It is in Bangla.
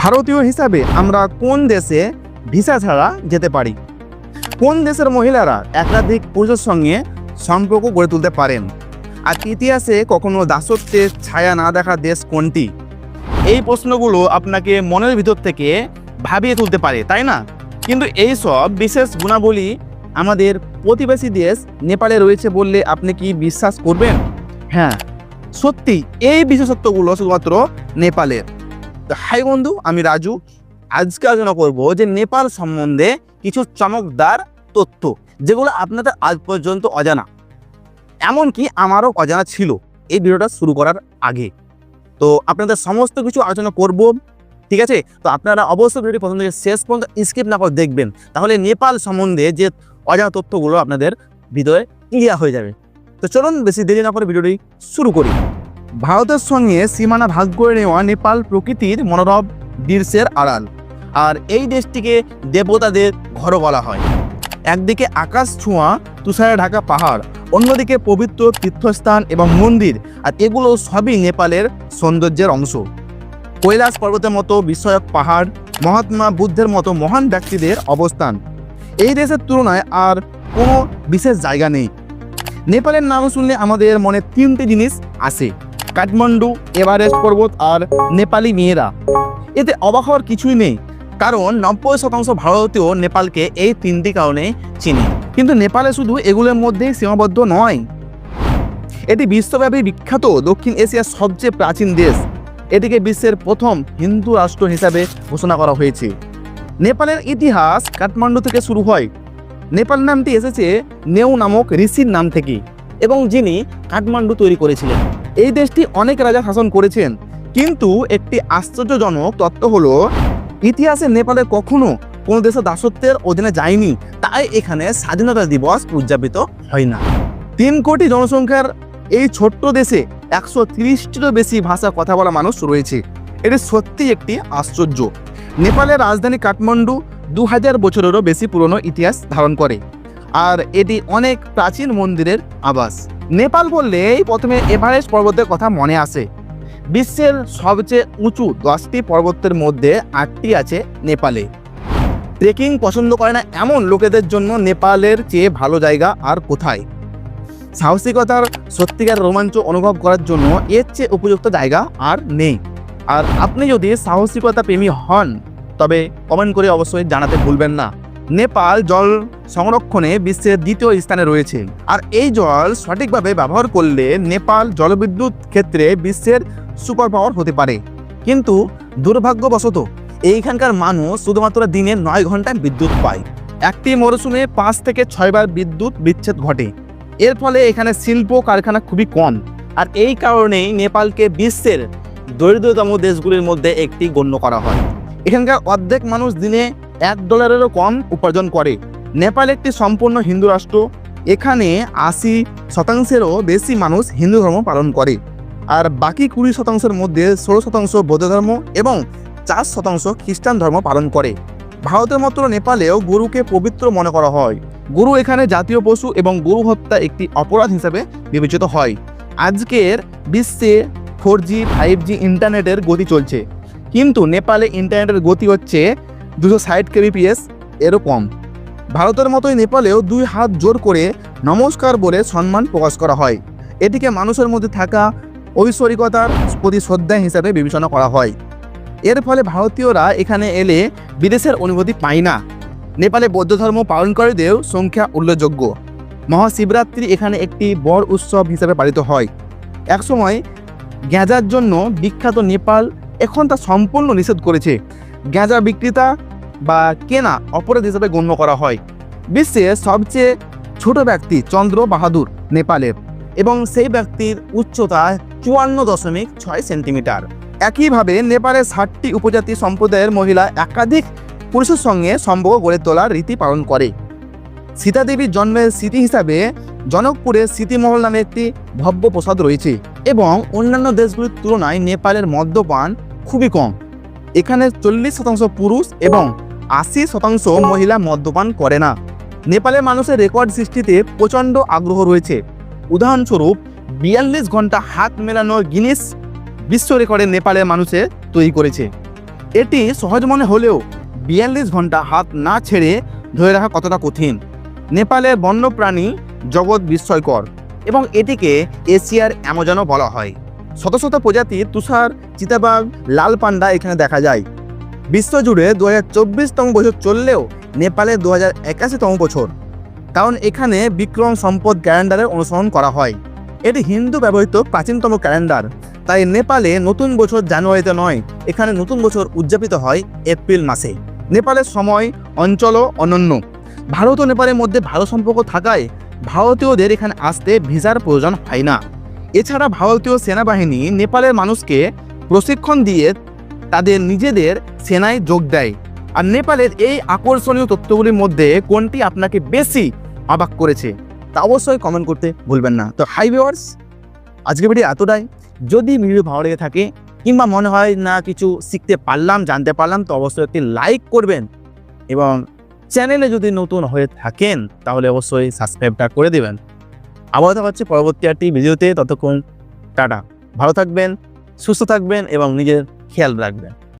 ভারতীয় হিসাবে আমরা কোন দেশে ভিসা ছাড়া যেতে পারি? কোন দেশের মহিলারা একাধিক পুরুষের সঙ্গে সম্পর্ক গড়ে তুলতে পারেন? আর ইতিহাসে কখনো দাসত্বের ছায়া না দেখা দেশ কোনটি? এই প্রশ্নগুলো আপনাকে মনের ভিতর থেকে ভাবিয়ে তুলতে পারে, তাই না? কিন্তু এই সব বিশেষ গুণাবলী আমাদের প্রতিবেশী দেশ নেপালে রয়েছে বললে আপনি কি বিশ্বাস করবেন? হ্যাঁ সত্যি এই বিশেষত্বগুলো শুধুমাত্র নেপালের। হাই বন্ধু, আমি রাজু। আজকে আলোচনা করব যে নেপাল সম্বন্ধে কিছু চমকদার তথ্য, যেগুলো আপনাদের আজ পর্যন্ত অজানা। এমনকি আমারও অজানা ছিল এই ভিডিওটা শুরু করার আগে। তো আপনাদের সমস্ত কিছু আলোচনা করব, ঠিক আছে? তো আপনারা অবশ্যই ভিডিওটি প্রথম থেকে শেষ পর্যন্ত স্কিপ না করে দেখবেন, তাহলে নেপাল সম্বন্ধে যে অজানা তথ্যগুলো আপনাদের ভিতরে ক্লিয়ার হয়ে যাবে। তো চলুন, বেশি দেরি না করে ভিডিওটি শুরু করি। ভারতের সঙ্গে সীমানা ভাগ করে নেওয়া নেপাল প্রকৃতির মনোরম দৃশ্যের আড়াল। আর এই দেশটিকে দেবতাদের ঘরও বলা হয়। একদিকে আকাশ ছোঁয়া, তুষারে ঢাকা পাহাড়, অন্যদিকে পবিত্র তীর্থস্থান এবং মন্দির, আর এগুলো সবই নেপালের সৌন্দর্যের অংশ। কৈলাস পর্বতের মতো বিস্ময়ক পাহাড়, মহাত্মা বুদ্ধের মতো মহান ব্যক্তিদের অবস্থান। এই দেশের তুলনায় আর কোনো বিশেষ জায়গা নেই। নেপালের নাম শুনলে আমাদের মনে তিনটি জিনিস আসে। কাঠমান্ডু, এভারেস্ট পর্বত আর নেপালি মেয়েরা। এতে অবাক হওয়ার কিছুই নেই, কারণ নব্বই শতাংশ ভারতীয় নেপালকে এই তিনটি কারণে চিনে। কিন্তু নেপালে শুধু এগুলোর মধ্যেই সীমাবদ্ধ নয়। এটি বিশ্বব্যাপী বিখ্যাত দক্ষিণ এশিয়ার সবচেয়ে প্রাচীন দেশ। এটিকে বিশ্বের প্রথম হিন্দু রাষ্ট্র হিসাবে ঘোষণা করা হয়েছে। নেপালের ইতিহাস কাঠমান্ডু থেকে শুরু হয়। নেপাল নামটি এসেছে নেউ নামক ঋষির নাম থেকে, এবং যিনি কাঠমান্ডু তৈরি করেছিলেন। এই দেশটি অনেক রাজা শাসন করেছেন। কিন্তু একটি আশ্চর্যজনক তত্ত্ব হলো, ইতিহাসে নেপালে কখনো কোনো দেশে দাসত্বের অধীনে যায়নি, তাই এখানে স্বাধীনতা দিবস উদযাপিত হয় না। তিন কোটি জনসংখ্যার এই ছোট্ট দেশে একশো তিরিশটিরও বেশি ভাষা কথা বলা মানুষ রয়েছে। এটি সত্যি একটি আশ্চর্য। নেপালের রাজধানী কাঠমান্ডু দু হাজার বছরেরও বেশি পুরনো ইতিহাস ধারণ করে, আর এটি অনেক প্রাচীন মন্দিরের আবাস। নেপাল বললেই প্রথমে এভারেস্ট পর্বতের কথা মনে আসে। বিশ্বের সবচেয়ে উঁচু দশটি পর্বতের মধ্যে আটটি আছে নেপালে। ট্রেকিং পছন্দ করে না এমন লোকেদের জন্য নেপালের চেয়ে ভালো জায়গা আর কোথায়? সাহসিকতার সত্যিকার রোমাঞ্চ অনুভব করার জন্য এর চেয়ে উপযুক্ত জায়গা আর নেই। আর আপনি যদি সাহসিকতা প্রেমী হন, তবে কমেন্ট করে অবশ্যই জানাতে ভুলবেন না। নেপাল জল সংরক্ষণে বিশ্বের দ্বিতীয় স্থানে রয়েছে। আর এই জল সঠিকভাবে ব্যবহার করলে নেপাল জলবিদ্যুৎ ক্ষেত্রে বিশ্বের সুপার পাওয়ার হতে পারে। কিন্তু দুর্ভাগ্যবশত, এইখানকার মানুষ শুধুমাত্র দিনে নয় ঘন্টায় বিদ্যুৎ পায়। একটি মরশুমে পাঁচ থেকে ছয়বার বিদ্যুৎ বিচ্ছেদ ঘটে। এর ফলে এখানে শিল্প কারখানা খুবই কম। আর এই কারণেই নেপালকে বিশ্বের দরিদ্রতম দেশগুলির মধ্যে একটি গণ্য করা হয়। এখানকার অর্ধেক মানুষ দিনে এক ডলারেরও কম উপার্জন করে। নেপাল একটি সম্পূর্ণ হিন্দু রাষ্ট্র। এখানে আশি শতাংশেরও বেশি মানুষ হিন্দু ধর্ম পালন করে। আর বাকি কুড়ি শতাংশের মধ্যে ষোলো শতাংশ বৌদ্ধ ধর্ম এবং চার শতাংশ খ্রিস্টান ধর্ম পালন করে। ভারতের মতো নেপালেও গরুকে পবিত্র মনে করা হয়। গরু এখানে জাতীয় পশু এবং গরু হত্যা একটি অপরাধ হিসেবে বিবেচিত হয়। আজকের বিশ্বে ফোর জি, ফাইভ জি ইন্টারনেটের গতি চলছে। কিন্তু নেপালে ইন্টারনেটের গতি হচ্ছে দুশো ষাট কেবিপিএস এরও কম। ভারতের মতোই নেপালেও দুই হাত জোর করে নমস্কার বলে সম্মান প্রকাশ করা হয়। এটিকে মানুষের মধ্যে থাকা ঐশ্বরিকতার প্রতি শ্রদ্ধা হিসাবে বিবেচনা করা হয়। এর ফলে ভারতীয়রা এখানে এলে বিদেশের অনুভূতি পায় না। নেপালে বৌদ্ধ ধর্ম পালনকারীদের সংখ্যা উল্লেখযোগ্য। মহাশিবরাত্রি এখানে একটি বড় উৎসব হিসাবে পালিত হয়। একসময় গ্যাঁজার জন্য বিখ্যাত নেপাল এখন তা সম্পূর্ণ নিষেধ করেছে। গ্যাঁজা বিক্রেতা বা কেনা অপরাধ হিসেবে গণ্য করা হয়। বিশ্বের সবচেয়ে ছোট ব্যক্তি চন্দ্র বাহাদুর নেপালের এবং সেই ব্যক্তির উচ্চতা চুয়ান্ন দশমিক ছয় সেন্টিমিটার। একইভাবে নেপালের ষাটটি উপজাতি সম্প্রদায়ের মহিলা একাধিক পুরুষের সঙ্গে সম্পর্ক গড়ে তোলার রীতি পালন করে। সীতা দেবীর জন্মের স্মৃতি হিসাবে জনকপুরে স্মৃতিমহল নামে একটি ভব্য প্রসাদ রয়েছে এবং অন্যান্য দেশগুলির তুলনায় নেপালের মদ্যপান খুবই কম। এখানে চল্লিশ শতাংশ পুরুষ এবং আশি শতাংশ মহিলা মদ্যপান করে না। নেপালের মানুষের রেকর্ড সৃষ্টিতে প্রচণ্ড আগ্রহ রয়েছে। উদাহরণস্বরূপ, বিয়াল্লিশ ঘণ্টা হাত মেলানোর গিনেস বিশ্ব রেকর্ডে নেপালের মানুষের তৈরি করেছে। এটি সহজ মনে হলেও বিয়াল্লিশ ঘণ্টা হাত না ছেড়ে ধরে রাখা কতটা কঠিন? নেপালের বন্যপ্রাণী জগৎ বিস্ময়কর এবং এটিকে এশিয়ার অ্যামাজনও বলা হয়। শত শত প্রজাতির তুষার, চিতাবাঘ, লাল পান্ডা এখানে দেখা যায়। বিশ্বজুড়ে দু হাজার চব্বিশতম বছর চললেও নেপালে দু হাজার একাশিতম বছর। কারণ এখানে বিক্রম সম্পদ ক্যালেন্ডারের অনুসরণ করা হয়। এটি হিন্দু ব্যবহৃত প্রাচীনতম ক্যালেন্ডার। তাই নেপালে নতুন বছর জানুয়ারিতে নয়, এখানে নতুন বছর উদযাপিত হয় এপ্রিল মাসে। নেপালের সময় অঞ্চলও অনন্য। ভারত ও নেপালের মধ্যে ভালো সম্পর্ক থাকায় ভারতীয়দের এখানে আসতে ভিসার প্রয়োজন হয় না। এছাড়া ভারতীয় সেনাবাহিনী নেপালের মানুষকে প্রশিক্ষণ দিয়ে তাদের নিজেদের সেনায় যোগ দেয়। আর নেপালের এই আকর্ষণীয় তথ্যগুলির মধ্যে কোনটি আপনাকে বেশি অবাক করেছে, তা অবশ্যই কমেন্ট করতে ভুলবেন না। তো হাই ভিওয়ার্স আজকে ভিডিও এতটাই। যদি ভিডিও ভালো লেগে থাকে, কিংবা মনে হয় না কিছু শিখতে পারলাম, জানতে পারলাম, তো অবশ্যই একটি লাইক করবেন। এবং চ্যানেলে যদি নতুন হয়ে থাকেন, তাহলে অবশ্যই সাবস্ক্রাইবটা করে দেবেন। আবার দেখা হচ্ছে পরবর্তী একটি ভিডিওতে ততক্ষণ টাটা। ভালো থাকবেন, সুস্থ থাকবেন এবং নিজের খেয়াল রাখবেন।